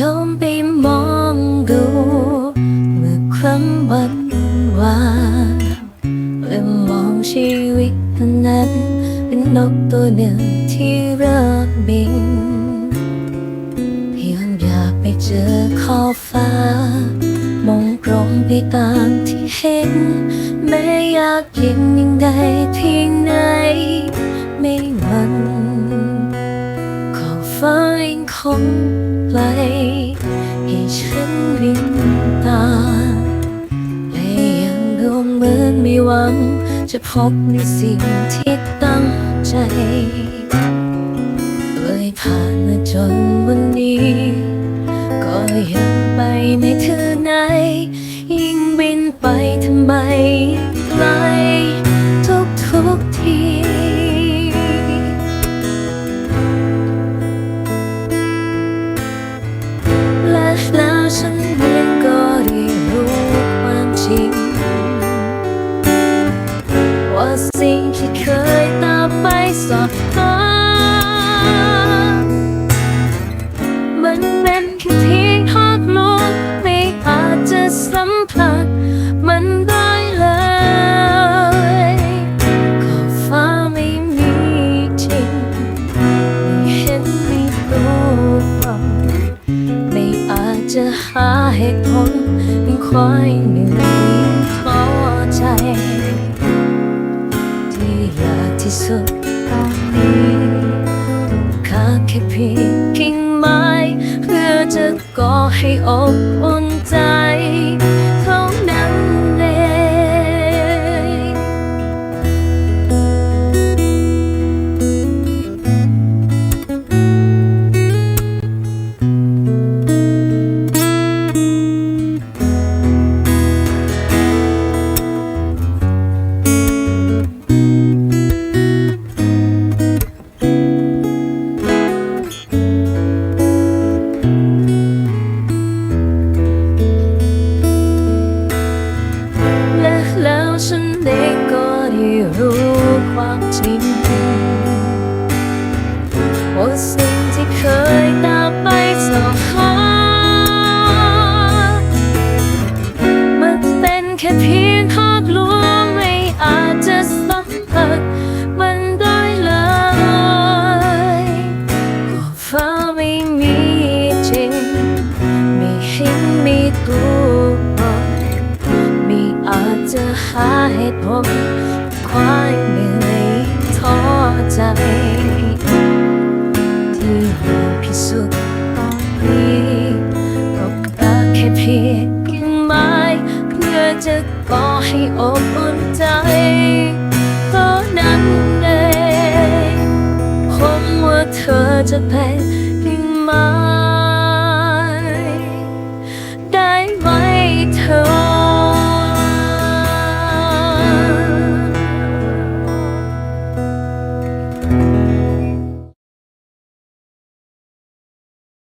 ยอมไปมองดู เมื่อครั้งวันวานและมองชีวิตนั้น เป็นนกตัวหนึ่งที่เริ่มบินเพียงอยากไปเจอขอบฟ้า มองตรงไปตามที่เห็น แม้อยากยินยังไงเฉันบินตามและยังดูเหมือนไม่หวัง จะพบในสิ่งที่ตั้งใจเลยผ่านมาจนวันนี้ ก็ยังไปไม่ถึงไหน ยิ่งบินไปทำไม จะหาเหตุผลยังคอยเหนื่อยท้อใจ ที่ยากที่สุดตอนนี้ต้องกาแค่เพียงกิ่งไม้ เพื่อจะก่อให้อบอุ่นใจ ความจริงว่าสิ่งที่เคยตามไปสอบหามันเป็นแค่เพียงภาพลวงไม่อาจจะสัมผัสมันได้เลยก็ฟ้าไม่มีจริงไม่เห็นมีตัวตนไม่อาจจะหาเหตุผลความเหนื่อยท้อ ใจ ที่อยากพิสูจน์ตอนนี้ก็กล้าแค่เพียงกิ่งไม้เพื่อจะก่อให้อบอุ่นใจเท่านั้นเองคงว่าเธอจะเป็น